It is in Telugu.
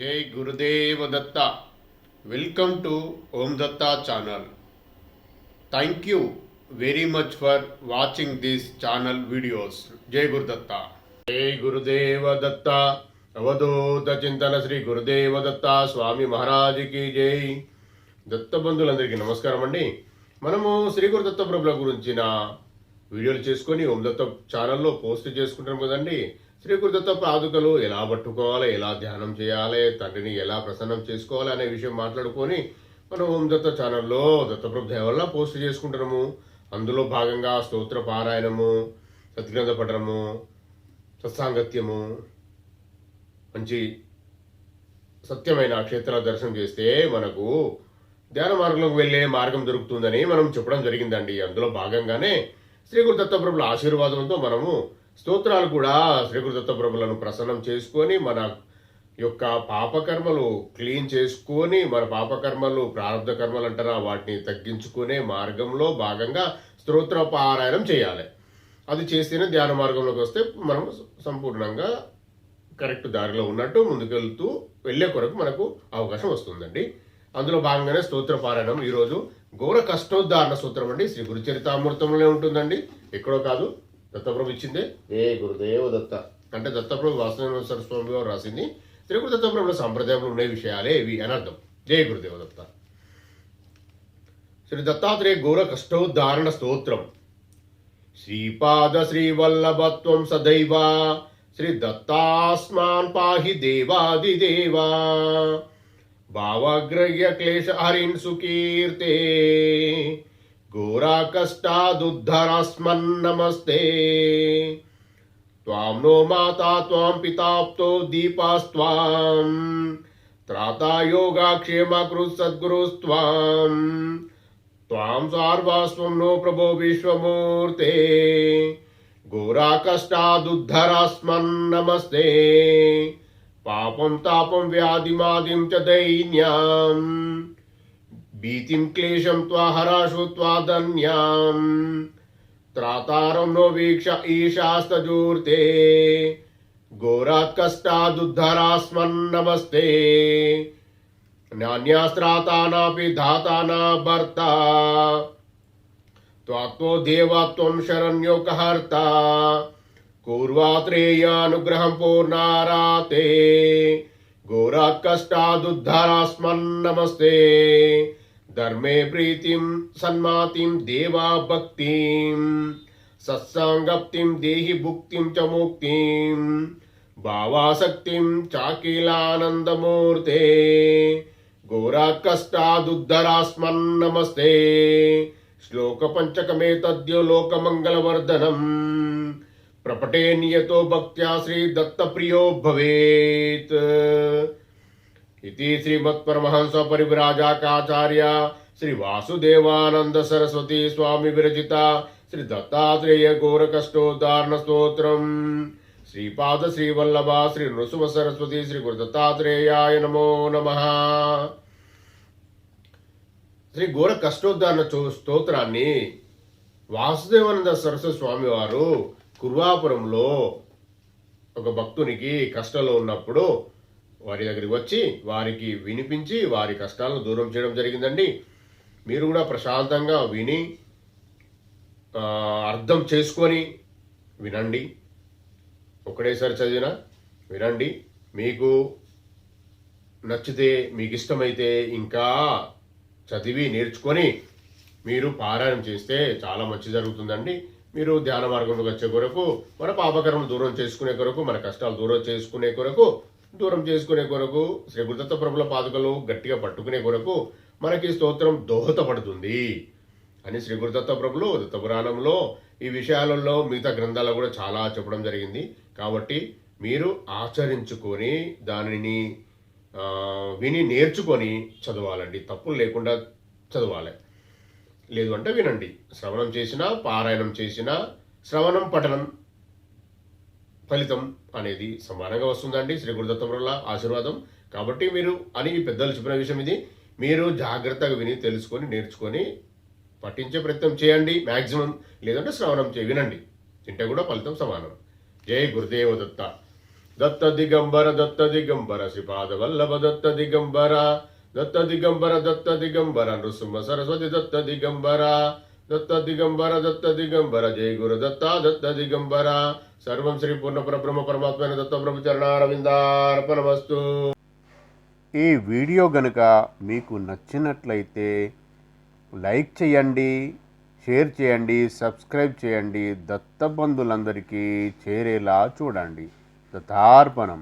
జై Gurudeva Datta. Welcome to Om Datta channel thank you very much for watching this channel videos జై గురుదత్త జై గురుదేవ దత్త అవధూత చింతన శ్రీ గురుదేవ దత్త స్వామి మహారాజుకి జై దత్త బంధువులందరికీ నమస్కారం అండి. మనము శ్రీ గురుదత్త ప్రభుల గురించిన వీడియోలు చేసుకొని ఓం దత్త ఛానల్లో పోస్ట్ చేసుకుంటాం కదండి. శ్రీకృతత్వ పాదుకలు ఎలా పట్టుకోవాలి ఎలా ధ్యానం చేయాలి తండ్రిని ఎలా ప్రసన్నం చేసుకోవాలి అనే విషయం మాట్లాడుకొని మనం ఓం దత్త ఛానల్లో దత్తప్రభు దేవల్ల పోస్ట్ చేసుకుంటున్నాము. అందులో భాగంగా స్తోత్ర పారాయణము సత్గ్రంథ పఠనము సత్సాంగత్యము మంచి సత్యమైన క్షేత్ర దర్శనం చేస్తే మనకు ధ్యాన మార్గంలోకి వెళ్ళే మార్గం దొరుకుతుందని మనం చెప్పడం జరిగిందండి. అందులో భాగంగానే శ్రీ గురు దత్తప్రభుల ఆశీర్వాదంతో మనము స్తోత్రాలు కూడా శ్రీ దత్తప్రభులను ప్రసన్నం చేసుకొని మన యొక్క పాపకర్మలు క్లీన్ చేసుకొని మన పాపకర్మలు ప్రారంభ కర్మలు అంటారా వాటిని తగ్గించుకునే మార్గంలో భాగంగా స్తోత్రపారాయణం చేయాలి. అది చేస్తేనే ధ్యాన మార్గంలోకి వస్తే మనం సంపూర్ణంగా కరెక్ట్ దారిలో ఉన్నట్టు ముందుకెళ్తూ వెళ్ళే కొరకు మనకు అవకాశం వస్తుందండి. అందులో భాగంగానే స్తోత్ర పారాయణం ఈరోజు ఘోర కష్టోద్ధారణ సూత్రం అండి. శ్రీ గురుచరితామృతంలో ఉంటుందండి. ఎక్కడో కాదు దత్తప్రభు ఇచ్చిందే ఏ గురుదేవ దత్త. అంటే దత్తప్రభు వాసుదేవ స్వామి వారు రాసింది. శ్రీ గురు దత్తప్రభుల సంప్రదాయంలో ఉండే విషయాలే ఇవి అని అర్థం. జయ గురుదేవ దత్త. శ్రీ దత్తాత్రేయ ఘోర కష్టోద్ధారణ స్తోత్రం. శ్రీపాద శ్రీవల్లభత్వం సదైవ శ్రీ దత్తాస్మాన్ పాహి దేవాదిదేవా భావగ్రహ్య క్లేశ హరిన్ సుకీర్తే. घोराकष्टादुद्धरास्मन्नमस्ते त्वां नो माता, त्वां पिताप्तो दीपास्त्वां त्राता योगाक्षेमकृत् सद्गुरुस्त्वां त्वां सार्वास्वं नो प्रभो विश्वमूर्ते। घोराकष्टादुद्धरास्मन्नमस्ते पापं, तापं, व्याधिमादिं च दैन्याम्। भीतिं क्लेशं त्वा हराशु त्वादन्याम् त्रातारं नो वीक्ष ईशास्तजूर्ते। घोरात् कष्टादुद्धरास्मन्नमस्ते नान्यास्त्रातानापि धाताना भर्ता। त्वात्तो देवा त्वं शरण्योकहर्ता। पूर्वात्रेयानुग्रहं पूर्णाराते घोरात् कष्टादुद्धरास्मन्नमस्ते धर्मे प्रीतिं सन्मातिं देवा भक्तिं सत्साङ्गप्तिं देहि भुक्तिं च मुक्तिं, भावासक्तिं चाकिलानन्दमूर्ते घोरात् कष्टादुद्धरास्मन्नमस्ते श्लोकपञ्चकमेतद्यो लोकमङ्गलवर्धनम्। प्रपटे नियतो भक्त्या श्रीदत्तप्रियो भवेत्। ఇది శ్రీమత్పరమహంసపరివిరాజకాచార్య శ్రీ వాసుదేవానంద సరస్వతి స్వామి విరచిత శ్రీ దత్తాత్రేయ ఘోరకష్టోదారణ స్తోత్రం శ్రీపాద శ్రీవల్లభ శ్రీ నృసుమ సరస్వతి శ్రీ గురు దత్తాత్రేయాయ నమో నమ శ్రీ ఘోర కష్టోద్ధారణ స్తోత్రాన్ని వాసుదేవానంద సరస్వతి స్వామివారు కుర్వాపురంలో ఒక భక్తునికి కష్టంలో ఉన్నప్పుడు వారి దగ్గరికి వచ్చి వారికి వినిపించి వారి కష్టాలను దూరం చేయడం జరిగిందండి. మీరు కూడా ప్రశాంతంగా విని అర్థం చేసుకొని వినండి. ఒకటేసారి చదివిన వినండి. మీకు నచ్చితే మీకు ఇష్టమైతే ఇంకా చదివి నేర్చుకొని మీరు పారాయణం చేస్తే చాలా మంచి జరుగుతుందండి. మీరు ధ్యాన మార్గంలోకి వచ్చే కొరకు మన పాపకర్మ దూరం చేసుకునే కొరకు మన కష్టాలు దూరం చేసుకునే కొరకు దూరం చేసుకునే కొరకు శ్రీ గురుదత్త ప్రభుల పాదుకలు గట్టిగా పట్టుకునే కొరకు మనకి స్తోత్రం దోహదపడుతుంది అని శ్రీ గురుదత్త ప్రభులు దత్త పురాణంలో ఈ విషయాలలో మిగతా గ్రంథాలు కూడా చాలా చెప్పడం జరిగింది. కాబట్టి మీరు ఆచరించుకొని దానిని విని నేర్చుకొని చదవాలండి. తప్పులు లేకుండా చదవాలి. లేదు అంటే వినండి. శ్రవణం చేసినా పారాయణం చేసినా శ్రవణం పఠనం ఫలితం అనేది సమానంగా వస్తుందండి. శ్రీ గురుదత్తముల ఆశీర్వాదం. కాబట్టి మీరు అని పెద్దలు చెప్పిన విషయం ఇది. మీరు జాగ్రత్తగా విని తెలుసుకొని నేర్చుకొని పఠించే ప్రయత్నం చేయండి. మ్యాక్సిమం లేదంటే శ్రవణం చే వినండి. తింటే కూడా ఫలితం సమానం. జై గురుదేవ దత్త. దత్త దిగంబర దత్త దిగంబర శ్రీపాద వల్లభ దత్త దిగంబర. దత్త దిగంబర దత్త దిగంబర నృసింహ సరస్వతి దత్త దిగంబర. దత్త దిగంబర దత్త దిగంబర. జయ గురు దత్త దత్త దిగంబర. సర్వం శ్రీ పూర్ణ పరబ్రహ్మ పరమాత్మైన దత్త ప్రభు చరణారవిందార్పణమస్తు. ఈ వీడియో గనుక మీకు నచ్చినట్లయితే లైక్ చేయండి షేర్ చేయండి సబ్స్క్రైబ్ చేయండి. దత్తబంధులందరికీ చేరేలా చూడండి. దత్తార్పణం.